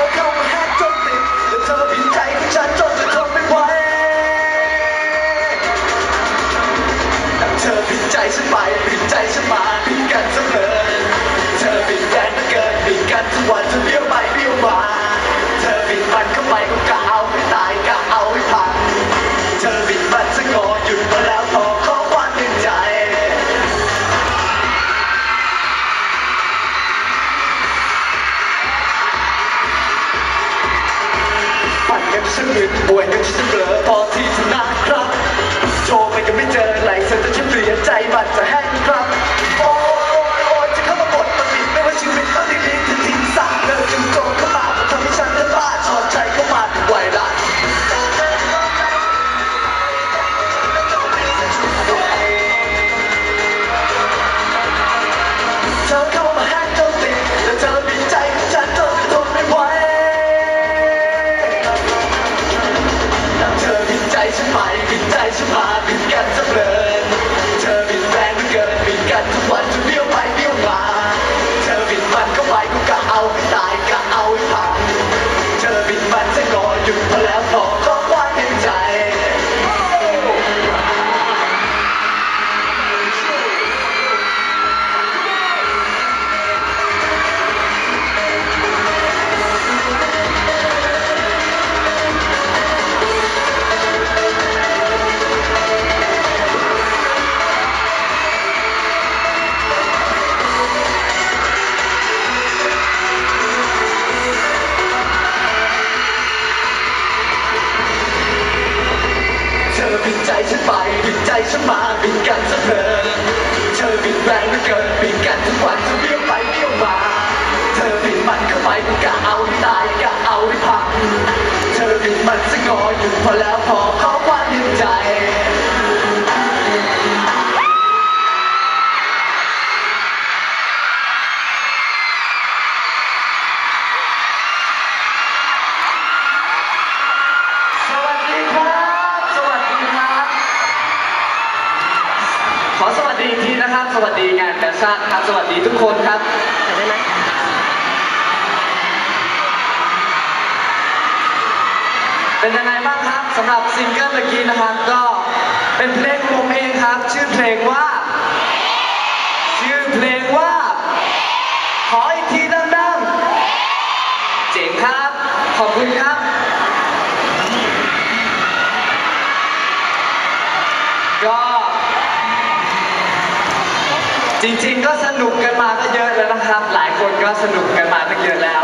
อเข้ามาจนติดเธอผิดใจของฉันจนจะทนไม่ไหวแต่เธอผิดใจฉันไปผิดใจฉันมาผิดกันเสมอเธอผิดแดนเกินผิดกันทุกวันเธอเบี้ยวไปเบี้ยวมา ปั่นกันฉันห ฉันไปบินใจฉันมาบินกันจะเพลินเธอบินแรงเหลือเกินบินกันทุกวันจะเบี้ยวไปเบี้ยวมา เธอบินมันเข้าไปก็กะเอาให้ตายกะเอาให้พัง เธอบิดมันจะงออยู่พอแล้วพอขอความยินใจ สวัสดีงานแฟชั่นครับสวัสดีทุกคนครับได้ไหมเป็นยังไงบ้างครับสำหรับซิงเกิลเมื่อกี้นะครับ ก็เป็นเพลงของผมเองครับ ชื่อเพลงว่า ริงๆก็สนุกกันมาก็เยอะแล้วนะครับ หลายคนก็สนุกกันมาตั้งเยอะแล้ว